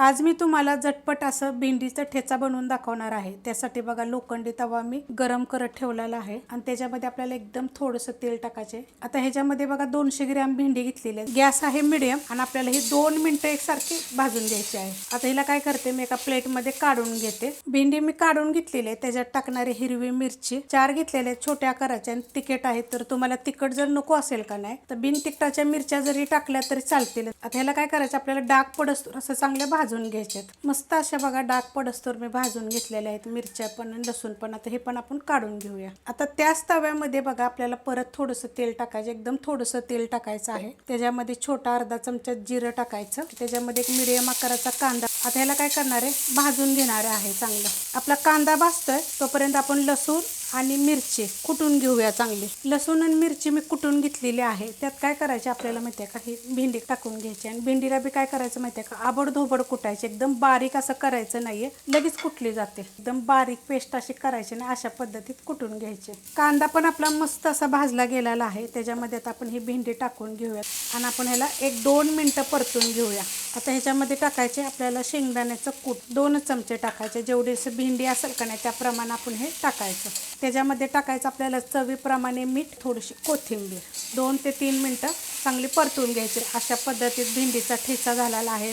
आज मी तुम्हाला झटपट असं भेंडीचा ठेचा बनवून दाखवणार आहे. त्यासाठी बघा लोखंडी तवा मी गरम करत ठेवलेला आहे. आणि त्याच्यामध्ये आपल्याला एकदम थोडंसं तेल टाकायचे. आता ह्याच्यामध्ये बघा दोनशे ग्रॅम भेंडी घेतलेली आहे. गॅस आहे मिडियम आणि आपल्याला ही दोन मिनिटं एकसारखी भाजून घ्यायची आहे. आता हिला काय करते मी एका प्लेटमध्ये काढून घेते. भेंडी मी काढून घेतलेली आहे. त्याच्यात टाकणारी हिरवी मिरची चार घेतलेल्या आहेत छोट्या आकाराच्या आणि तिखट आहेत तर तुम्हाला तिखट जर नको असेल का नाही तर बिन तिखटाच्या मिरच्या जरी टाकल्या तरी चालतील. आता ह्याला काय करायचं आपल्याला डाग पडस असं चांगल्या भाजून घ्यायच्यात मस्त अशा बघा डाग पडस्तोर मी भाजून घेतलेल्या आहेत. मिरच्या पण आणि लसूण पण. आता हे पण आपण काढून घेऊया. आता त्याच तव्यामध्ये बघा आपल्याला परत थोडंसं तेल टाकायचं. एकदम थोडंसं तेल टाकायचं आहे. त्याच्यामध्ये छोटा अर्धा चमचा जिरं टाकायचं. त्याच्यामध्ये एक मिडियम आकाराचा कांदा. आता ह्याला काय करणार आहे? भाजून घेणार आहे चांगलं. आपला कांदा भाजतोय तोपर्यंत आपण लसूण आणि मिरची कुटून घेऊया चांगली. लसूण आणि मिरची मी कुटून घेतलेली आहे. त्यात काय करायचे आपल्याला माहिती आहे का? ही भेंडी टाकून घ्यायची आणि भेंडीला बी काय करायचं माहिती आहे का? आबडधोबड कुटायची. एकदम बारीक असं करायचं नाहीये. लगेच कुटली जाते. एकदम बारीक पेस्ट अशी करायची आणि अशा पद्धतीत कुटून घ्यायचे. कांदा पण आपला मस्त असा भाजला गेलेला आहे. त्याच्यामध्ये आता आपण ही भेंडी टाकून घेऊयात आणि आपण ह्याला एक दोन मिनटं परतून घेऊया. आता ह्याच्यामध्ये टाकायचे आपल्याला शेंगदाण्याचं कूट दोन चमचे टाकायचे. जेवढे भेंडी असेल का नाही त्याप्रमाणे आपण हे टाकायचं. त्याच्यामध्ये टाकायचं आपल्याला चवीप्रमाणे मीठ थोडीशी कोथिंबीर. दोन ते तीन मिनटं चांगली परतून घ्यायची. अशा पद्धतीत भेंडीचा ठेचा झालेला आहे.